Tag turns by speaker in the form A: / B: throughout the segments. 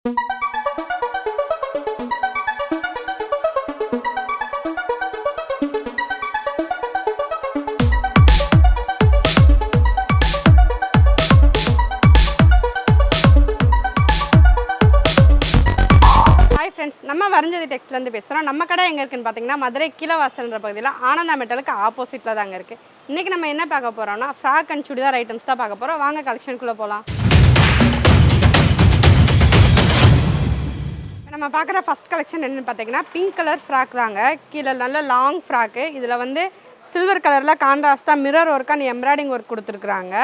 A: Hi friends நம்ம வரைஞ்சது டெக்ஸ்ட்லேருந்து பேசுகிறோம் நம்ம கடை எங்கே இருக்குன்னு பார்த்தீங்கன்னா மதுரை கிலவாசல்ன்ற பகுதியில் ஆனந்தா மெட்டலுக்கு ஆப்போசிட்டில் தாங்க இருக்குது இன்றைக்கி நம்ம என்ன பார்க்க போகிறோம்னா ஃப்ராக் அண்ட் சுடிதார் ஐட்டம்ஸ் தான் பார்க்க போகிறோம் வாங்க கலெக்ஷனுக்குள்ளே போகலாம் நம்ம பார்க்குற ஃபஸ்ட் கலெக்ஷன் என்னென்னு பார்த்தீங்கன்னா பிங்க் கலர் ஃப்ராக் தாங்க. கீழே நல்ல லாங் ஃப்ராக்கு இதில் வந்து சில்வர் கலரில் கான்ட்ராஸ்ட்டாக mirror work and embroidering work கொடுத்துருக்குறாங்க.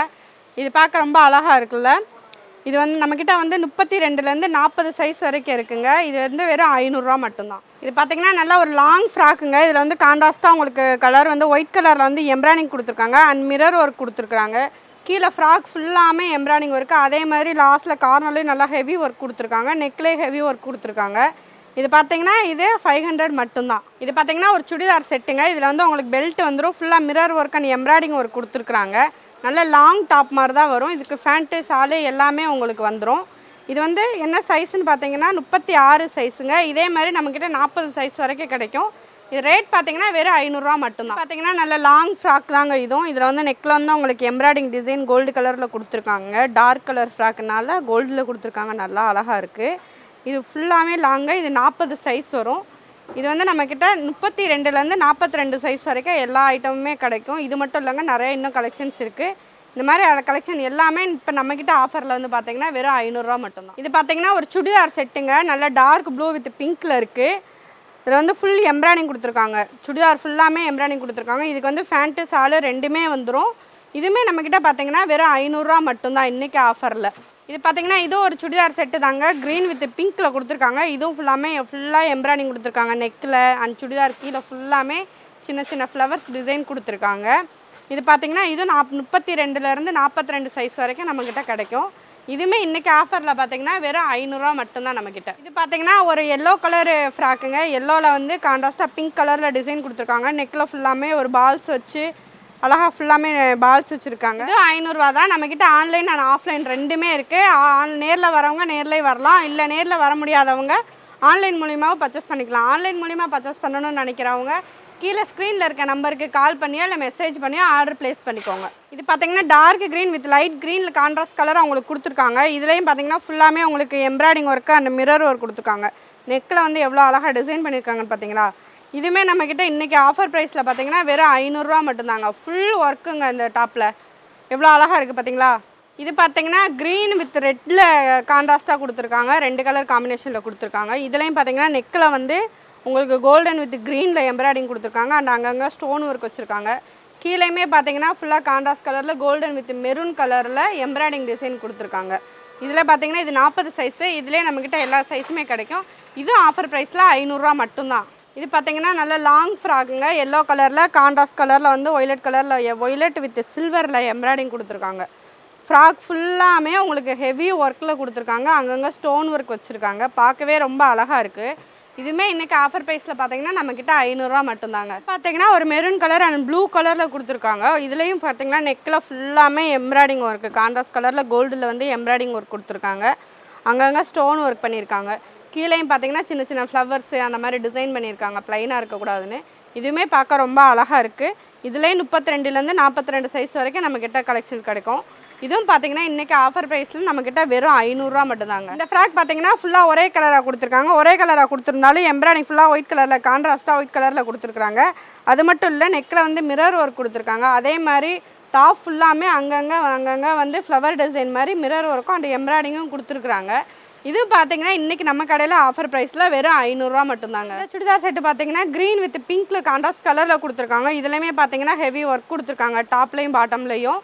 A: இது பார்க்க ரொம்ப அழகாக இருக்குல்ல. இது வந்து நம்மக்கிட்ட வந்து முப்பத்தி ரெண்டுலேருந்து நாற்பது சைஸ் வரைக்கும் இருக்குங்க. இது வந்து வெறும் ஐநூறுரூவா மட்டும்தான். இது பார்த்தீங்கன்னா நல்லா ஒரு லாங் ஃப்ராக்குங்க இதில் வந்து கான்ட்ராஸ்ட்டாக உங்களுக்கு கலர் வந்து ஒயிட் கலரில் வந்து எம்ப்ராய்டிங் கொடுத்துருக்காங்க. அண்ட் மிரர் ஒர்க் கொடுத்துருக்குறாங்க. கீழே ஃப்ராக் ஃபுல்லாமே எம்ப்ராய்டிங் ஒர்க்கு அதே மாதிரி லாஸ்ட்டில் கார்னர்லேயும் நல்லா ஹெவி ஒர்க் கொடுத்துருக்காங்க. நெக்லேயே ஹெவி ஒர்க் கொடுத்துருக்காங்க. இது பார்த்தீங்கன்னா இது ஃபைவ் ஹண்ட்ரட் மட்டும்தான். இது பார்த்தீங்கன்னா ஒரு சுடிதார் செட்டுங்க இதில் வந்து உங்களுக்கு பெல்ட் வந்துடும் ஃபுல்லாக mirror work and embroidering work கொடுத்துருக்குறாங்க. நல்ல லாங் டாப் மாதிரி தான் வரும். இதுக்கு ஃபேண்ட்டு சாலு எல்லாமே உங்களுக்கு வந்துடும் இது வந்து என்ன சைஸ்ன்னு பார்த்தீங்கன்னா முப்பத்தி ஆறு சைஸுங்க இதே மாதிரி நம்மக்கிட்ட நாற்பது சைஸ் வரைக்கும் கிடைக்கும். இது ரேட் பார்த்தீங்கன்னா வெறும் ஐநூறுரூவா மட்டும்தான். பார்த்தீங்கன்னா நல்ல லாங் ஃப்ராக் தாங்க இதுவும். இதில் வந்து நெக்கில் வந்து உங்களுக்கு எம்ப்ராய்டிங் டிசைன் கோல்டு கலரில் கொடுத்துருக்காங்க. டார்க் கலர் ஃப்ராக்குனால கோல்டில் கொடுத்துருக்காங்க. நல்லா அழகாக இருக்குது இது ஃபுல்லாகவே லாங்கு இது நாற்பது சைஸ் வரும். இது வந்து நம்மக்கிட்ட முப்பத்தி ரெண்டுலேருந்து நாற்பத்தி ரெண்டு சைஸ் வரைக்கும் எல்லா ஐட்டமுமே கிடைக்கும். இது மட்டும் இல்லைங்க நிறைய இன்னும் கலெக்ஷன்ஸ் இருக்குது இந்த மாதிரி கலெக்ஷன் எல்லாமே இப்போ நம்மக்கிட்ட ஆஃபரில் வந்து பார்த்தீங்கன்னா வெறும் ஐநூறுரூவா மட்டும்தான். இது பார்த்தீங்கன்னா ஒரு சுடிதார் செட்டுங்க நல்லா டார்க் ப்ளூ வித் பிங்க்கில் இருக்குது இதில் வந்து ஃபுல் எம்ப்ராய்டிங் கொடுத்துருக்காங்க. சுடிதார் ஃபுல்லாமே எம்ப்ராய்டிங் கொடுத்துருக்காங்க. இதுக்கு வந்து ஃபேண்ட்டு சாலு ரெண்டுமே வந்துடும் இதுவுமே நம்மக்கிட்ட பார்த்தீங்கன்னா வெறும் ஐநூறுரூவா மட்டும்தான் இன்றைக்கி ஆஃபரில் இது பார்த்தீங்கன்னா இதுவும் ஒரு சுடிதார் செட்டு தாங்க. க்ரீன் வித் பிங்க்கில் கொடுத்துருக்காங்க. இதுவும் ஃபுல்லாமே ஃபுல்லாக எம்ப்ராய்டிங் கொடுத்துருக்காங்க. நெக்கில் அண்ட் சுடிதார் கீழே ஃபுல்லாமே சின்ன சின்ன ஃப்ளவர்ஸ் டிசைன் கொடுத்துருக்காங்க. இது பார்த்தீங்கன்னா இதுவும் நாப் முப்பத்தி ரெண்டுலேருந்து நாற்பத்தி ரெண்டு சைஸ் வரைக்கும் நம்மக்கிட்ட கிடைக்கும். இதுவுமே இன்றைக்கி ஆஃபரில் பார்த்தீங்கன்னா வெறும் ஐநூறுரூவா மட்டும்தான் நம்மக்கிட்ட இது பார்த்தீங்கன்னா ஒரு எல்லோ கலர் ஃப்ராக்குங்க. எல்லோவில் வந்து கான்ட்ராஸ்ட்டாக பிங்க் கலரில் டிசைன் கொடுத்துருக்காங்க. நெக்கில் ஃபுல்லாமே ஒரு பால்ஸ் வச்சு அழகாக ஃபுல்லாமே பால்ஸ் வச்சுருக்காங்க. இது ஐநூறுரூவா தான். நம்மக்கிட்ட ஆன்லைன் அண்ட் ஆஃப்லைன் ரெண்டுமே இருக்குது ஆன் நேரில் வரவங்க நேர்லேயே வரலாம். இல்லை நேரில் வர முடியாதவங்க ஆன்லைன் மூலியமாகவும் பர்ச்சேஸ் பண்ணிக்கலாம். ஆன்லைன் மூலியமாக பர்ச்சேஸ் பண்ணணும்னு நினைக்கிறவங்க கீழே ஸ்க்ரீனில் இருக்க நம்பருக்கு கால் பண்ணியோ இல்லை மெசேஜ் பண்ணியோ ஆர்டர் ப்ளேஸ் பண்ணிக்கோங்க. இது பார்த்தீங்கன்னா டார்க் க்ரீன் வித் லைட் க்ரீனில் கான்ட்ராஸ்ட் கலர் அவங்களுக்கு கொடுத்துருக்காங்க. இதுலேயும் பார்த்தீங்கன்னா ஃபுல்லாமே உங்களுக்கு எம்ப்ராய்டிங் ஒர்க்கு அந்த மிரர் ஒர்க் கொடுத்துருக்காங்க. நெக்கில் வந்து எவ்வளோ அழகாக டிசைன் பண்ணியிருக்காங்கன்னு பார்த்தீங்களா இதுவுமே நம்மக்கிட்ட இன்றைக்கி ஆஃபர் ப்ரைஸில் பார்த்தீங்கன்னா வெறும் ஐநூறுரூவா மட்டும்தாங்க. ஃபுல் ஒர்க்குங்க இந்த டாப்பில் எவ்வளோ அழகாக இருக்குது பார்த்தீங்களா இது பார்த்தீங்கன்னா க்ரீன் வித் ரெட்டில் கான்ட்ராஸ்ட்டாக கொடுத்துருக்காங்க. ரெண்டு கலர் காம்பினேஷனில் கொடுத்துருக்காங்க. இதுலேயும் பார்த்தீங்கன்னா நெக்கில் வந்து உங்களுக்கு கோல்டன் வித் க்ரீனில் எம்ப்ராய்டிங் கொடுத்துருக்காங்க. அண்ட் அங்கங்கே ஸ்டோன் ஒர்க் வச்சுருக்காங்க. கீழேயுமே பார்த்தீங்கன்னா ஃபுல்லாக காண்டாஸ் கலரில் கோல்டன் வித் மெரூன் கலரில் எம்ப்ராய்டிங் டிசைன் கொடுத்துருக்காங்க. இதில் பார்த்தீங்கன்னா இது நாற்பது சைஸு இதுலேயே நம்மக்கிட்ட எல்லா சைஸுமே கிடைக்கும். இதுவும் ஆஃபர் ப்ரைஸில் ஐநூறுரூவா மட்டும்தான். இது பார்த்தீங்கன்னா நல்ல லாங் ஃப்ராக்குங்க எல்லோ கலரில் காண்டாஸ் கலரில் வந்து ஒய்லட் கலரில் ஒய்லட் வித் சில்வரில் எம்ப்ராய்டிங் கொடுத்துருக்காங்க. ஃப்ராக் ஃபுல்லாமே உங்களுக்கு ஹெவி ஒர்க்கில் கொடுத்துருக்காங்க. அங்கங்கே ஸ்டோன் ஒர்க் வச்சுருக்காங்க. பார்க்கவே ரொம்ப அழகாக இருக்குது இதுவுமே இன்றைக்கி ஆஃபர் ப்ரைஸில் பார்த்தீங்கன்னா நம்மக்கிட்ட ஐநூறுரூவா மட்டும்தாங்க. பார்த்தீங்கன்னா ஒரு மெரூன் கலர் அண்ட் ப்ளூ கலரில் கொடுத்துருக்காங்க. இதுலேயும் பார்த்தீங்கன்னா நெக்கில் ஃபுல்லாமே எம்ப்ராய்டிங் ஒர்க்கு கான்ட்ராஸ்ட் கலரில் கோல்டில் வந்து எம்ப்ராய்டிங் ஒர்க் கொடுத்துருக்காங்க. அங்கங்கே ஸ்டோன் ஒர்க் பண்ணியிருக்காங்க. கீழேயும் பார்த்தீங்கன்னா சின்ன சின்ன ஃப்ளவர்ஸு அந்த மாதிரி டிசைன் பண்ணியிருக்காங்க. ப்ளைனாக இருக்கக்கூடாதுன்னு. இதுவுமே பார்க்க ரொம்ப அழகாக இருக்குது இதுலேயும் முப்பத்தி ரெண்டுலேருந்து நாற்பத்தி ரெண்டு சைஸ் வரைக்கும் நம்மக்கிட்ட கலெக்ஷன் கிடைக்கும். இதுவும் பார்த்தீங்கன்னா இன்றைக்கி ஆஃபர் ப்ரைஸில் நம்மக்கிட்ட வெறும் ஐநூறுரூவா மட்டும்தாங்க. இந்த ஃப்ராக் பார்த்தீங்கன்னா ஃபுல்லாக ஒரே கலராக கொடுத்துருக்காங்க. ஒரே கலராக கொடுத்துருந்தாலும் எம்ப்ராய்டிங் ஃபுல்லாக ஒயிட் கலரில் கான்ட்ராஸ்ட்டாக ஒயிட் கலரில் கொடுத்துருக்காங்க அது மட்டும் இல்லை நெக்கில் வந்து மிரர் ஒர்க் கொடுத்துருக்காங்க. அதே மாதிரி டாப் ஃபுல்லாமே அங்கங்கே அங்கங்கே வந்து ஃப்ளவர் டிசைன் மாதிரி மிரர் ஒர்க்கும் அந்த எம்ப்ராய்டிங்கும் கொடுத்துருக்குறாங்க. இது பார்த்தீங்கன்னா இன்றைக்கி நம்ம கடையில் ஆஃபர் ப்ரைஸில் வெறும் ஐநூறுரூவா மட்டும்தாங்க. சுடிதார் செட்டு பார்த்தீங்கன்னா க்ரீன் வித் பிங்க்கில் கான்ட்ராஸ்ட் கலரில் கொடுத்துருக்காங்க. இதுலேயுமே பார்த்தீங்கன்னா ஹெவி ஒர்க் கொடுத்துருக்காங்க. டாப்லேயும் பாட்டம்லேயும்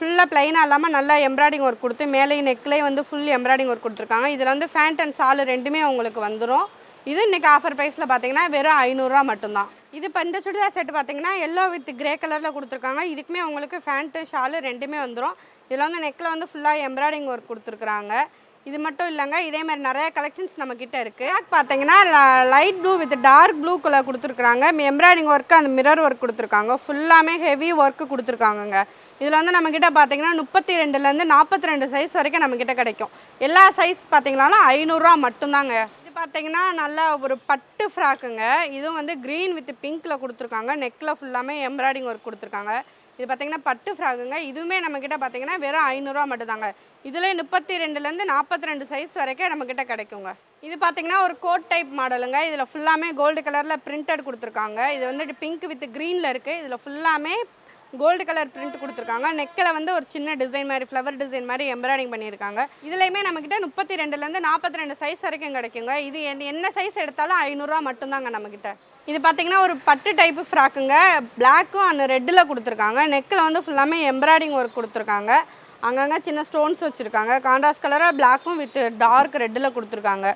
A: ஃபுல்லாக ப்ளைனாக இல்லாமல் நல்லா எம்ப்ராய்டிங் ஒர்க் கொடுத்து மேலேயும் நெக்லேயும் வந்து ஃபுல் எம்ப்ராய்டிங் ஒர்க் கொடுத்துருக்காங்க. இதில் வந்து ஃபேண்ட் அண்ட் சாலு ரெண்டுமே உங்களுக்கு வந்துடும் இது இன்றைக்கி ஆஃபர் ப்ரைஸில் பார்த்தீங்கன்னா வெறும் ஐநூறுரூவா மட்டும்தான். இது இப்போ இந்த சுடிதார் செட்டு பார்த்தீங்கன்னா எல்லோ வித் கிரே கலரில் கொடுத்துருக்காங்க. இதுக்குமே உங்களுக்கு ஃபேண்ட்டு ஷாலு ரெண்டுமே வந்துடும் இதில் வந்து நெக்கில் வந்து ஃபுல்லாக எம்ப்ராய்டிங் ஒர்க் கொடுத்துருக்குறாங்க. இது மட்டும் இல்லைங்க இதே மாதிரி நிறைய கலெக்ஷன்ஸ் நம்ம கிட்ட இருக்கு. பார்த்தீங்கன்னா light blue with dark blue colour கொடுத்துருக்காங்க எம்ப்ராய்டிங் ஒர்க்கு அந்த மிரர் ஒர்க் கொடுத்துருக்காங்க. ஃபுல்லாமே ஹெவி ஒர்க்கு கொடுத்துருக்காங்கங்க. இதில் வந்து நம்மக்கிட்ட பார்த்தீங்கன்னா முப்பத்தி ரெண்டுலேருந்து நாற்பத்தி ரெண்டு சைஸ் வரைக்கும் நம்மக்கிட்ட கிடைக்கும். எல்லா சைஸ் பார்த்தீங்கனாலும் ஐநூறுரூவா மட்டும்தாங்க. இது பார்த்தீங்கன்னா நல்லா ஒரு பட்டு ஃப்ராக்குங்க. இதுவும் வந்து க்ரீன் வித் பிங்க்கில் கொடுத்துருக்காங்க. நெக்கில் ஃபுல்லாமே எம்ப்ராய்டிங் ஒர்க் கொடுத்துருக்காங்க. இது பார்த்தீங்கன்னா பட்டு ஃப்ராக்குங்க. இதுவுமே நம்மக்கிட்ட பார்த்தீங்கன்னா வெறும் ஐநூறுரூவா மட்டும்தாங்க. இதில் முப்பத்தி ரெண்டுலேருந்து நாற்பத்தி ரெண்டு சைஸ் வரைக்கும் நம்மக்கிட்ட கிடைக்குங்க. இது பார்த்தீங்கன்னா ஒரு கோட் டைப் மாடலுங்க இதில் ஃபுல்லாமே கோல்டு கலரில் பிரிண்டட் கொடுத்துருக்காங்க. இது வந்து பிங்க் வித் க்ரீனில் இருக்குது இதில் ஃபுல்லாமே கோல்டு கலர் பிரிண்ட் கொடுத்துருக்காங்க. நெக்கில் வந்து ஒரு சின்ன டிசைன் மாதிரி ஃப்ளவர் டிசைன் மாதிரி எம்ப்ராய்டிங் பண்ணியிருக்காங்க. இதுலேயுமே நம்மக்கிட்ட முப்பத்தி ரெண்டுலேருந்து நாற்பத்தி ரெண்டு சைஸ் வரைக்கும் கிடைக்குங்க. இது என்ன- என்ன சைஸ் எடுத்தாலும் ஐநூறுரூவா மட்டும்தாங்க நம்மக்கிட்ட இது பார்த்தீங்கன்னா ஒரு பட்டு டைப்பு ஃப்ராக்குங்க பிளாக்கும் அந்த ரெட்டில் கொடுத்துருக்காங்க. நெக்கில் வந்து ஃபுல்லாமே எம்ப்ராய்டிங் ஒர்க் கொடுத்துருக்காங்க. அங்கங்கே சின்ன ஸ்டோன்ஸ் வச்சுருக்காங்க. கான்ட்ராஸ்ட் கலராக பிளாக்கும் வித் டார்க் ரெட்டில் கொடுத்துருக்காங்க.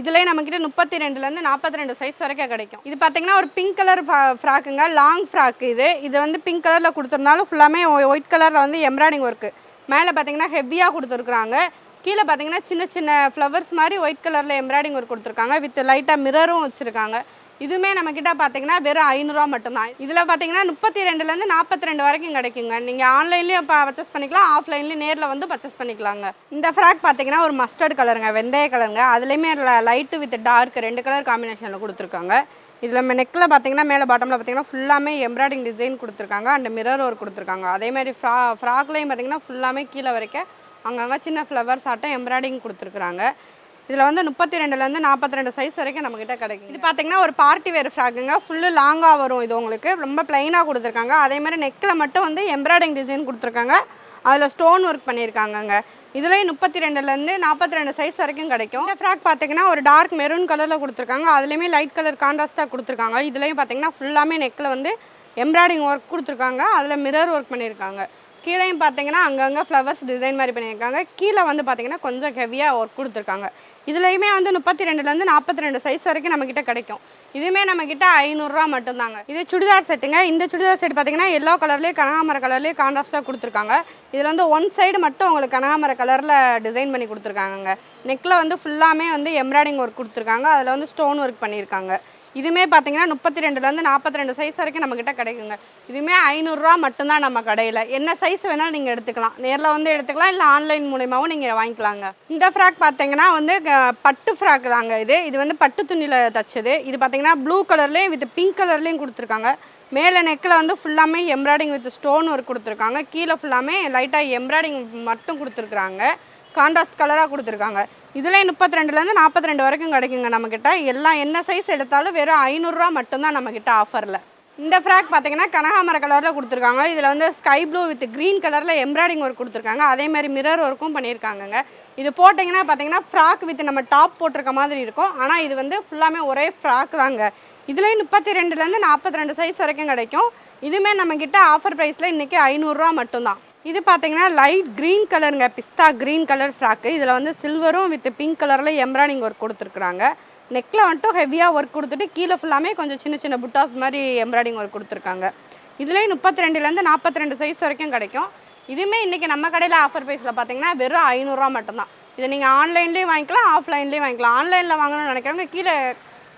A: இதுலேயே நம்மக்கிட்ட முப்பத்தி ரெண்டுலேருந்து நாற்பத்தி ரெண்டு சைஸ் வரைக்கும் கிடைக்கும். இது பார்த்தீங்கன்னா ஒரு பிங்க் கலர் ஃப்ராக்குங்க லாங் ஃப்ராக் இது. இது வந்து பிங்க் கலரில் கொடுத்துருந்தாலும் ஃபுல்லாமே ஒயிட் கலரில் வந்து எம்ப்ராய்டிங் ஒர்க்கு மேலே பார்த்தீங்கன்னா ஹெவியாக கொடுத்துருக்குறாங்க. கீழே பார்த்தீங்கன்னா சின்ன சின்ன ஃப்ளவர்ஸ் மாதிரி ஒயிட் கலரில் எம்ப்ராய்டிங் ஒர்க் கொடுத்துருக்காங்க. வித் லைட்டாக மிரரும் வச்சுருக்காங்க. இதுவுமே நம்மக்கிட்ட பார்த்தீங்கன்னா வெறும் ஐநூறுரூவா மட்டும்தான். இதில் பார்த்தீங்கன்னா முப்பத்தி ரெண்டுலேருந்து நாற்பத்தி ரெண்டு வரைக்கும் கிடைக்குங்க. நீங்கள் ஆன்லைன்லேயும் இப்போ பர்ச்சேஸ் பண்ணிக்கலாம் ஆஃப்லைன்லேயும் நேரில் வந்து பர்ச்சேஸ் பண்ணிக்கலாங்க. இந்த ஃப்ராக் பார்த்தீங்கன்னா ஒரு மஸ்டர்ட் கலருங்க வெந்தய கலருங்க அதுலேயுமே லைட்டு வித் டார்க் ரெண்டு கலர் காம்பினேஷனில் கொடுத்துருக்காங்க. இதில் நெக்கில் பார்த்தீங்கன்னா மேலே பாட்டமில் பார்த்தீங்கன்னா ஃபுல்லாமே எம்ப்ராய்டிங் டிசைன் கொடுத்துருக்காங்க. அண்ட் மிரர் ஒர்க் கொடுத்துருக்காங்க. அதேமாதிரி ஃப்ரா ஃப்ராக்லேயும் பார்த்தீங்கன்னா ஃபுல்லாமே கீழே வரைக்கும் அங்கங்கே சின்ன ஃப்ளவர்ஸ் ஆட்டம் எம்ப்ராய்டிங் கொடுத்துருக்குறாங்க. இதில் வந்து முப்பத்தி ரெண்டுலேருந்து நாற்பத்தி ரெண்டு சைஸ் வரைக்கும் நம்மக்கிட்ட கிடைக்கும் இது பார்த்தீங்கன்னா ஒரு பார்ட்டி வேர் ஃப்ராக்குங்க ஃபுல்லு லாங்காக வரும் இது உங்களுக்கு. ரொம்ப ப்ளைனாக கொடுத்துருக்காங்க. அதே மாதிரி நெக்கில் மட்டும் வந்து எம்ப்ராய்டிங் டிசைன் கொடுத்துருக்காங்க. அதில் ஸ்டோன் ஒர்க் பண்ணியிருக்காங்கங்க. இதுலேயும் முப்பத்தி ரெண்டுலேருந்து நாற்பத்தி ரெண்டு சைஸ் வரைக்கும் கிடைக்கும். இந்த ஃப்ராக் பார்த்தீங்கன்னா ஒரு டார்க் மெரூன் கலரில் கொடுத்துருக்காங்க. அதுலேயுமே லைட் கலர் கான்ட்ராஸ்ட்டாக கொடுத்துருக்காங்க. இதுலேயும் பார்த்தீங்கன்னா ஃபுல்லாமே நெக்கில் வந்து எம்ப்ராய்டிங் ஒர்க் கொடுத்துருக்காங்க. அதில் மிரர் ஒர்க் பண்ணியிருக்காங்க. கீழேயும் பார்த்தீங்கன்னா அங்கங்கே ஃப்ளவர்ஸ் டிசைன் மாதிரி பண்ணியிருக்காங்க. கீழே வந்து பார்த்தீங்கன்னா கொஞ்சம் ஹெவியாக ஒர்க் கொடுத்துருக்காங்க. இதுலையுமே வந்து முப்பத்தி ரெண்டுலேருந்து நாற்பத்தி ரெண்டு சைஸ் வரைக்கும் நம்மக்கிட்ட கிடைக்கும். இதுவுமே நம்மக்கிட்ட ஐநூறுரூவா மட்டும்தாங்க. இது சுடிதார் செட்டுங்க இந்த சுடிதார் செட் பார்த்தீங்கன்னா எல்லோ கலர்லேயே கனகாமர கலர்லேயே கான்ட்ராஸ்ட்டாக கொடுத்துருக்காங்க. இதில் வந்து ஒன் சைடு மட்டும் உங்களுக்கு கனகாமர கலரில் டிசைன் பண்ணி கொடுத்துருக்காங்கங்க. நெக்கில் வந்து ஃபுல்லாமே வந்து எம்ப்ராய்டிங் ஒர்க் கொடுத்துருக்காங்க. அதில் வந்து ஸ்டோன் ஒர்க் பண்ணியிருக்காங்க இதுவுமே பார்த்தீங்கன்னா முப்பத்தி ரெண்டுலேருந்து நாற்பத்தி ரெண்டு சைஸ் வரைக்கும் நம்மக்கிட்ட கிடைக்குங்க. இதுவுமே ஐநூறுரூவா மட்டும்தான் நம்ம கடையில். என்ன சைஸ் வேணாலும் நீங்கள் எடுத்துக்கலாம். நேரில் வந்து எடுத்துக்கலாம் இல்லை ஆன்லைன் மூலியமாகவும் நீங்கள் வாங்கிக்கலாங்க. இந்த ஃப்ராக் பார்த்தீங்கன்னா வந்து க- பட்டு ஃப்ராக் தாங்க இது. இது வந்து பட்டு துணியில் தச்சது. இது பார்த்தீங்கன்னா ப்ளூ கலர்லேயும் வித் பிங்க் கலர்லேயும் கொடுத்துருக்காங்க. மேலே நெக்கில் வந்து ஃபுல்லாமே எம்ப்ராய்டிங் வித் ஸ்டோன் ஒர்க் கொடுத்துருக்காங்க. கீழே ஃபுல்லாமே லைட்டாக எம்ப்ராய்டிங் மட்டும் கொடுத்துருக்குறாங்க. கான்ட்ராஸ்ட் கலராக கொடுத்துருக்காங்க. இதுலேயே முப்பத்தி ரெண்டுலேருந்து நாற்பத்தி ரெண்டு வரைக்கும் கிடைக்குங்க நம்மக்கிட்ட எல்லாம் என்ன சைஸ் எடுத்தாலும் வெறும் ஐநூறுரூவா மட்டும்தான் நம்மக்கிட்ட ஆஃபரில் இந்த ஃப்ராக் பார்த்தீங்கன்னா கனகாமர கலரில் கொடுத்துருக்காங்க. இதில் வந்து ஸ்கை ப்ளூ வித் க்ரீன் கலரில் எம்ப்ராய்டிங் ஒர்க் கொடுத்துருக்காங்க. அதே மாதிரி மிரர் ஒர்க்கும் பண்ணியிருக்காங்கங்க. இது போட்டிங்கன்னா பார்த்தீங்கன்னா ஃப்ராக் வித் நம்ம டாப் போட்டிருக்க மாதிரி இருக்கும். ஆனால் இது வந்து ஃபுல்லாமே ஒரே ஃப்ராக் தாங்க. இதுலேயும் முப்பத்தி ரெண்டுலேருந்து நாற்பத்தி ரெண்டு சைஸ் வரைக்கும் கிடைக்கும். இதுவுமே நம்மக்கிட்ட ஆஃபர் ப்ரைஸில் இன்றைக்கி ஐநூறுரூவா மட்டும்தான். இது பார்த்தீங்கன்னா லைட் க்ரீன் கலருங்க பிஸ்தா க்ரீன் கலர் ஃப்ராக்கு இதில் வந்து சில்வரும் வித் பிங்க் கலரில் எம்ப்ராய்டிங் ஒர்க் கொடுத்துருக்குறாங்க. நெக்கில் வந்துட்டு ஹெவியாக ஒர்க் கொடுத்துட்டு கீழே ஃபுல்லாமே கொஞ்சம் சின்ன சின்ன புட்டாஸ் மாதிரி எம்ப்ராய்டிங் ஒர்க் கொடுத்துருக்காங்க. இதுலேயும் முப்பத்தி ரெண்டுலேருந்து நாற்பத்தி ரெண்டு சைஸ் வரைக்கும் கிடைக்கும். இதுவுமே இன்றைக்கி நம்ம கடையில் ஆஃபர் ப்ரைஸில் பார்த்தீங்கன்னா வெறும் ஐநூறுரூவா மட்டும்தான். இதை நீங்கள் ஆன்லைன்லேயும் வாங்கிக்கலாம் ஆஃப்லைன்லேயும் வாங்கிக்கலாம். ஆன்லைனில் வாங்கணும்னு நினைக்கிறவங்க கீழே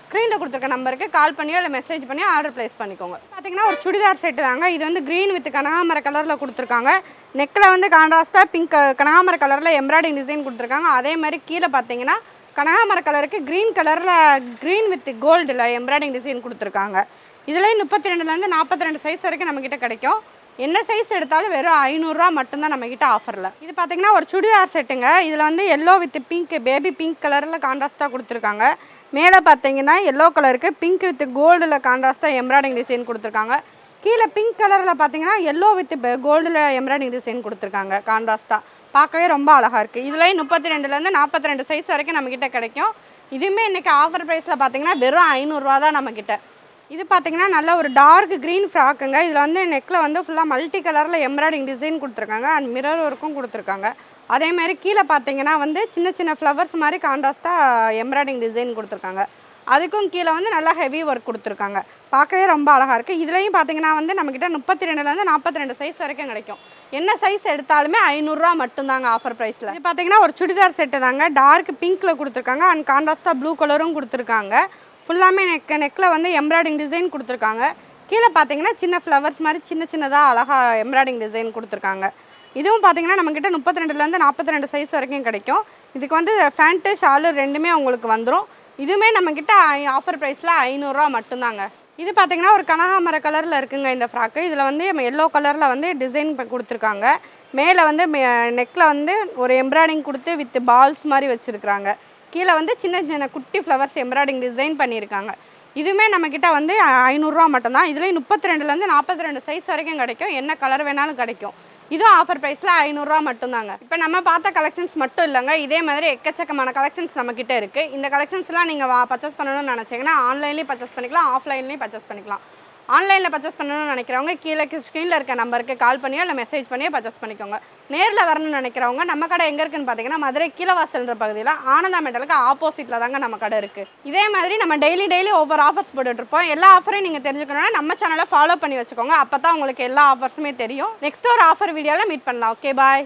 A: ஸ்க்ரீனில் கொடுத்துருக்க நம்பருக்கு கால் பண்ணியோ இல்லை மெசேஜ் பண்ணி ஆர்டர் ப்ளேஸ் பண்ணிக்கோங்க. பார்த்தீங்கன்னா ஒரு சுடிதார் செட்டு தாங்க. இது வந்து க்ரீன் வித் கனகாமர கலரில் கொடுத்துருக்காங்க. நெக்கில் வந்து கான்ட்ராஸ்ட்டாக பிங்க் கனகாமர கலரில் எம்ப்ராய்டிங் டிசைன் கொடுத்துருக்காங்க. அதே மாதிரி கீழே பார்த்தீங்கன்னா கனகாமர கலருக்கு க்ரீன் கலரில் க்ரீன் வித் கோல்டில் எம்ப்ராய்டிங் டிசைன் கொடுத்துருக்காங்க. இதுலேயும் முப்பத்தி ரெண்டுலேருந்து நாற்பத்தி ரெண்டு சைஸ் வரைக்கும் நம்மக்கிட்ட கிடைக்கும். என்ன சைஸ் எடுத்தாலும் வெறும் ஐநூறுரூவா மட்டும்தான் நம்மக்கிட்ட ஆஃபரில் இது பார்த்தீங்கன்னா ஒரு சுடிதார் செட்டுங்க இதில் வந்து yellow with pink baby pink கலரில் கான்ட்ராஸ்ட்டாக கொடுத்துருக்காங்க. மேலே பார்த்தீங்கன்னா எல்லோ கலருக்கு பிங்க் வித் கோல்டில் கான்ட்ராஸ்ட்டாக எம்ப்ராய்டிங் டிசைன் கொடுத்துருக்காங்க. கீழே பிங்க் கலரில் பார்த்தீங்கன்னா எல்லோ வித் கோல்டில் எம்ப்ராய்டிங் டிசைன் கொடுத்துருக்காங்க கான்ட்ராஸ்ட்டாக பார்க்கவே ரொம்ப அழகாக இருக்குது இதுலேயும் முப்பத்தி ரெண்டுலேருந்து நாற்பத்தி ரெண்டு சைஸ் வரைக்கும் நம்மக்கிட்ட கிடைக்கும். இதுவுமே இன்றைக்கி ஆஃபர் ப்ரைஸில் பார்த்தீங்கன்னா வெறும் ஐநூறுரூவா தான் நம்மக்கிட்ட இது பார்த்தீங்கன்னா நல்ல ஒரு டார்க் க்ரீன் ஃப்ராக்குங்க இதில் வந்து நெக்கில் வந்து ஃபுல்லாக மல்டி கலரில் எம்ப்ராய்டிங் டிசைன் கொடுத்துருக்காங்க. அண்ட் மிரர் ஒர்க்கும் கொடுத்துருக்காங்க. அதே மாதிரி கீழே பார்த்தீங்கன்னா வந்து சின்ன சின்ன ஃப்ளவர்ஸ் மாதிரி கான்ட்ராஸ்ட்டாக எம்ப்ராய்டிங் டிசைன் கொடுத்துருக்காங்க. அதுக்கும் கீழே வந்து நல்லா ஹெவி ஒர்க் கொடுத்துருக்காங்க. பார்க்கவே ரொம்ப அழகாக இருக்குது இதுலேயும் பார்த்தீங்கன்னா வந்து நம்மக்கிட்ட முப்பத்தி ரெண்டுலேருந்து நாற்பத்தி ரெண்டு சைஸ் வரைக்கும் கிடைக்கும். என்ன சைஸ் எடுத்தாலுமே ஐநூறுரூவா மட்டும்தாங்க ஆஃபர் ப்ரைஸில் இது பார்த்தீங்கன்னா ஒரு சுடிதார் செட்டு தாங்க. டார்க் பிங்க்கில் கொடுத்துருக்காங்க. அண்ட் கான்ட்ராஸ்ட்டாக ப்ளூ கலரும் கொடுத்துருக்காங்க. ஃபுல்லாமே நெக் நெக்கில் வந்து எம்ப்ராய்டிங் டிசைன் கொடுத்துருக்காங்க. கீழே பார்த்தீங்கன்னா சின்ன ஃப்ளவர்ஸ் மாதிரி சின்ன சின்னதாக அழகாக எம்ப்ராய்டிங் டிசைன் கொடுத்துருக்காங்க. இதுவும் பார்த்தீங்கன்னா நம்மக்கிட்ட முப்பத்தி ரெண்டுலேருந்து நாற்பத்தி ரெண்டு சைஸ் வரைக்கும் கிடைக்கும். இதுக்கு வந்து ஃபேண்ட்டு ஷாலு ரெண்டுமே உங்களுக்கு வந்துடும் இதுவுமே நம்மக்கிட்ட ஆஃபர் ப்ரைஸில் ஐநூறுரூவா மட்டும்தாங்க. இது பார்த்தீங்கன்னா ஒரு கனகாமர கலரில் இருக்குங்க இந்த ஃப்ராக்கு இதில் வந்து எல்லோ கலரில் வந்து டிசைன் கொடுத்துருக்காங்க. மேலே வந்து நெக்கில் வந்து ஒரு எம்ப்ராய்டிங் கொடுத்து வித் பால்ஸ் மாதிரி வச்சுருக்குறாங்க. கீழே வந்து சின்ன சின்ன குட்டி ஃப்ளவர்ஸ் எம்ப்ராய்டிங் டிசைன் பண்ணியிருக்காங்க. இதுவுமே நம்மக்கிட்ட வந்து ஐநூறுரூவா மட்டும்தான். இதுலேயும் முப்பத்தி ரெண்டுலேருந்து நாற்பத்தி ரெண்டு சைஸ் வரைக்கும் கிடைக்கும். என்ன கலர் வேணாலும் கிடைக்கும். இதுவும் ஆஃபர் ப்ரைஸில் ஐநூறுரூவா மட்டும்தாங்க. இப்போ நம்ம பார்த்த கலெக்ஷன்ஸ் மட்டும் இல்லைங்க. இதே மாதிரி எக்கச்சக்கமான கலெக்ஷன்ஸ் நம்மக்கிட்ட இருக்குது இந்த கலெக்ஷன்ஸ்லாம் நீங்கள் பர்ச்சேஸ் பண்ணணும்னு நினச்சிங்கன்னா ஆன்லைன்லேயும் பர்ச்சேஸ் பண்ணிக்கலாம் ஆஃப்லைன்லேயும் பர்ச்சேஸ் பண்ணிக்கலாம். ஆன்லைனில் பர்ச்சேஸ் பண்ணணும்னு நினைக்கிறவங்க கீழே ஸ்க்ரீனில் இருக்க நம்பருக்கு கால் பண்ணியோ இல்லை மெசேஜ் பண்ணியோ பர்ச்சேஸ் பண்ணிக்கோங்க. நேரில் வரணும்னு நினைக்கிறவங்க நம்ம கடை எங்கே இருக்குன்னு பார்த்தீங்கன்னா மதுரை கீழவாசல்ன்ற பகுதியில் ஆனந்தா மெட்டலுக்கு ஆப்போசிட்டில் தாங்க நம்ம கடை இருக்குது இதே மாதிரி நம்ம டெய்லி டெய்லி ஒவ்வொரு ஆஃபர்ஸ் போட்டுட்ருப்போம் எல்லா ஆஃபரையும் நீங்கள் தெரிஞ்சுக்கணும்னா நம்ம சேனலை ஃபாலோ பண்ணி வச்சுக்கோங்க. அப்போ தான் உங்களுக்கு எல்லா ஆஃபர்ஸுமே தெரியும். நெக்ஸ்ட் ஒரு ஆஃபர் வீடியோவில் மீட் பண்ணலாம். Okay bye